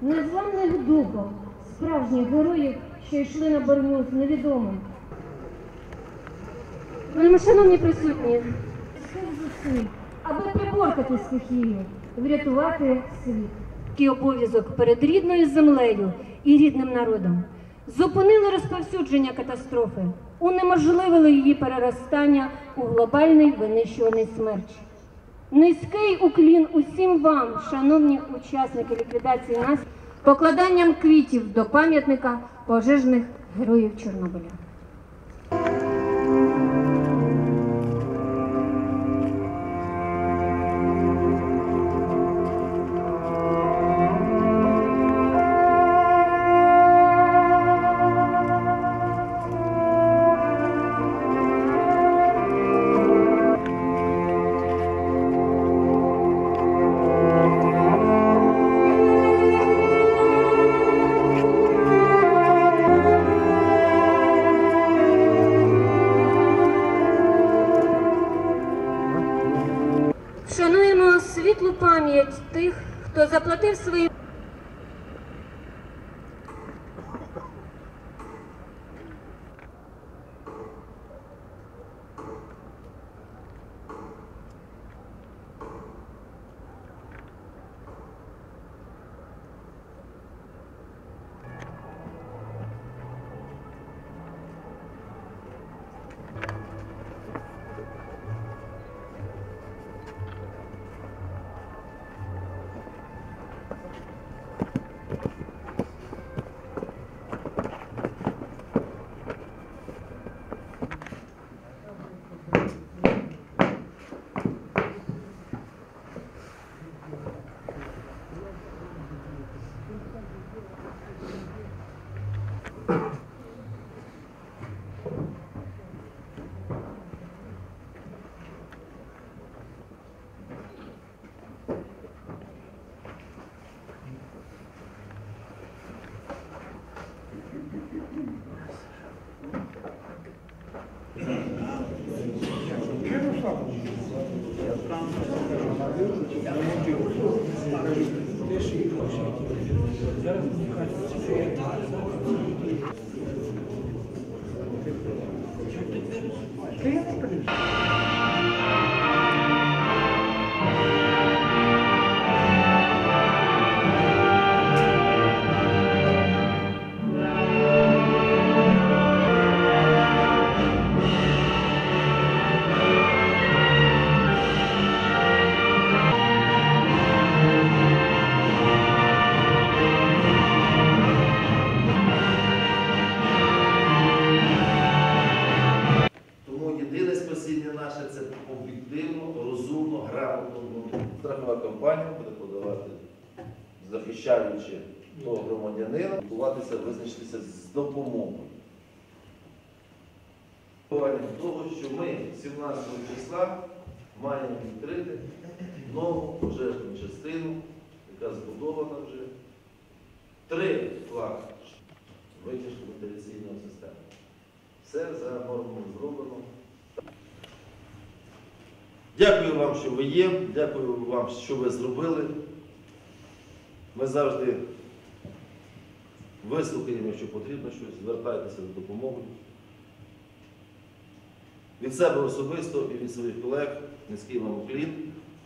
Незламних духом, справжніх героїв, що йшли на боротьбу з невідомим. Вельми шановні присутні, зусиль, аби приборкати стихію, врятувати світ. Такий обов'язок перед рідною землею і рідним народом. Зупинили розповсюдження катастрофи, унеможливили її переростання у глобальний винищуваний смерч. Низький уклін усім вам, шановні учасники ліквідації нас, покладанням квітів до пам'ятника пожежних героїв Чорнобиля. Пам'ять тих, хто заплатив свої. Тому захищаючи того громадянина, готуватися, визначитися з допомогою. Того, що ми 17 числа маємо відкрити нову пожежну частину, яка збудована вже. Три флаги витяжку вентиляційної системи. Все за нормою зроблено. Дякую вам, що ви є. Дякую вам, що ви зробили. Ми завжди вислухаємо, якщо потрібно щось, звертайтеся за допомогою. Від себе особисто і від своїх колег низький вам уклін.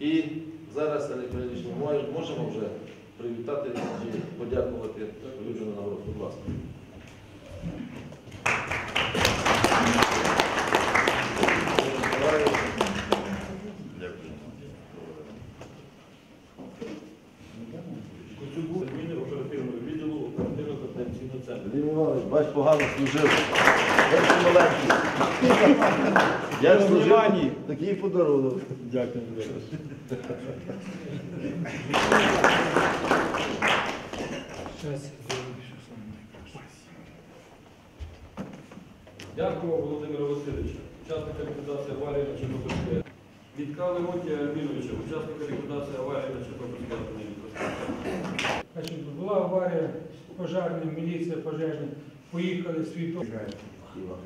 І зараз електронічно можемо вже привітати і подякувати людям на нагороду. Будь ласка. Погано служив. Я ще маленький. Я служив, Внимание. такий подарунок. Дякую. Дякую Володимира Васильовича, учасника ліквідації аварії на Чорнобильській. Вітка Леонтія Альбіновича, учасника ліквідації аварії на Чорнобильській. Була аварія, пожежна, міліція пожежна, поїхали свій Іва.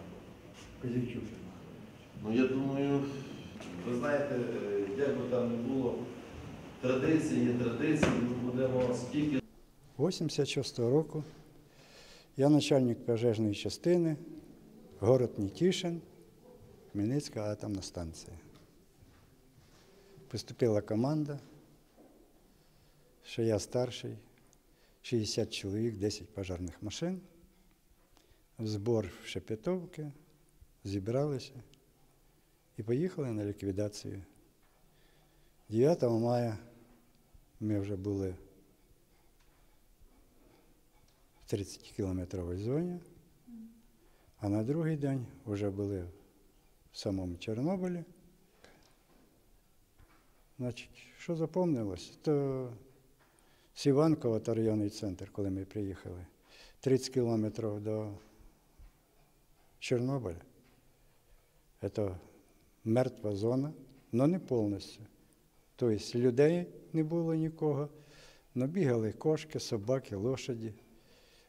Ну я думаю, ви знаєте, е, як би там не було, традиції є традиції, ми будемо скільки 86 року я начальник пожежної частини, город Нітішин, Хмельницька атомна станція. Поступила команда, що я старший, 60 чоловік, 10 пожежних машин. Збор в Шепетовки, зібралися і поїхали на ліквідацію. 9 мая ми вже були в 30-кілометровій зоні, а на другий день вже були в самому Чорнобилі. Значить, що запомнилось, то з то районний центр, коли ми приїхали, 30 кілометрів до Чорнобиля. Це мертва зона, але не повністю. Тобто людей не було нікого, но бігали кошки, собаки, лошади.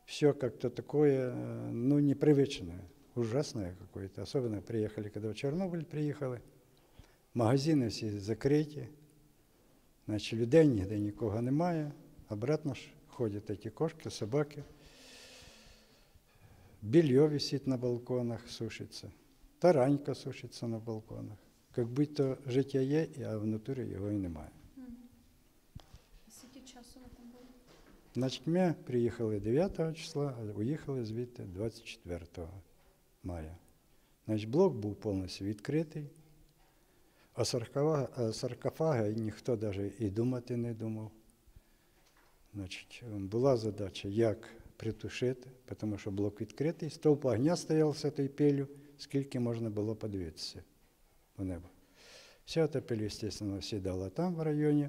Все как-то такое, э, ну, непривычное, ужасное какое-то. Особенно приехали, когда в Чернобыль приехали. Магазини всі закриті, значить людей ніде нікого немає. Обратно ж ходять ті кошки, собаки. Белье висить на балконах, сушиться. Таранька сушиться на балконах. Як будь-то життя є, а в натурі його і немає. Скільки часу ви там були? Значить, ми приїхали 9 числа, а уїхали звідти 24 мая. Значить, блок був повністю відкритий, а саркофага, а саркофага ніхто навіть і думати не думав. Значить, була задача, як притушити, тому що блок відкритий, стовп огня стояв з цією пелью, скільки можна було подивитися в небо. Вся эта пыль, естественно, сідала там, в районі.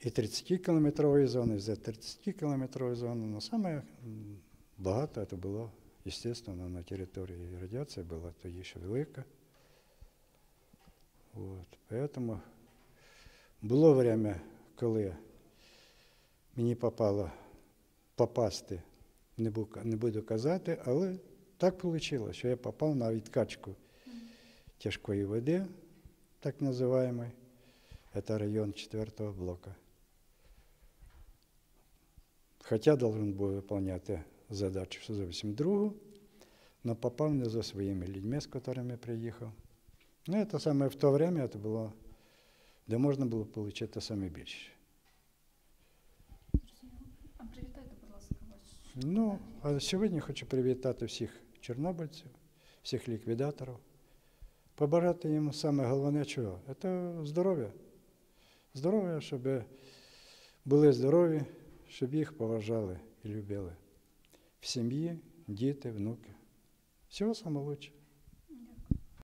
І 30-кілометрової зони, за 30-кілометрової зони, ну саме м, багато це було, звісно, на території радіація була тоді ще велика. От, поэтому було время, коли мені попало попасти, не бу- не буду казати, але так вийшло, що я попав на відкачку тяжкої води, так називаємої. Это район четвертого блока. Хотя должен був виконувати задачу зовсім другу, но попав не за своїми людьми, з якими приїхав. Ну, це саме в то время це було, де можна було отримати саме більше. Зрозуміло. А привітайте, будь ласка, вас. Ну, а сьогодні хочу привітати всіх чорнобильців, всіх ліквідаторів. Побажати їм саме головне чого? Це здоров'я. Здоров'я, щоб були здорові, щоб їх поважали і любили. В сім'ї, діти, внуки. Всього найкраще.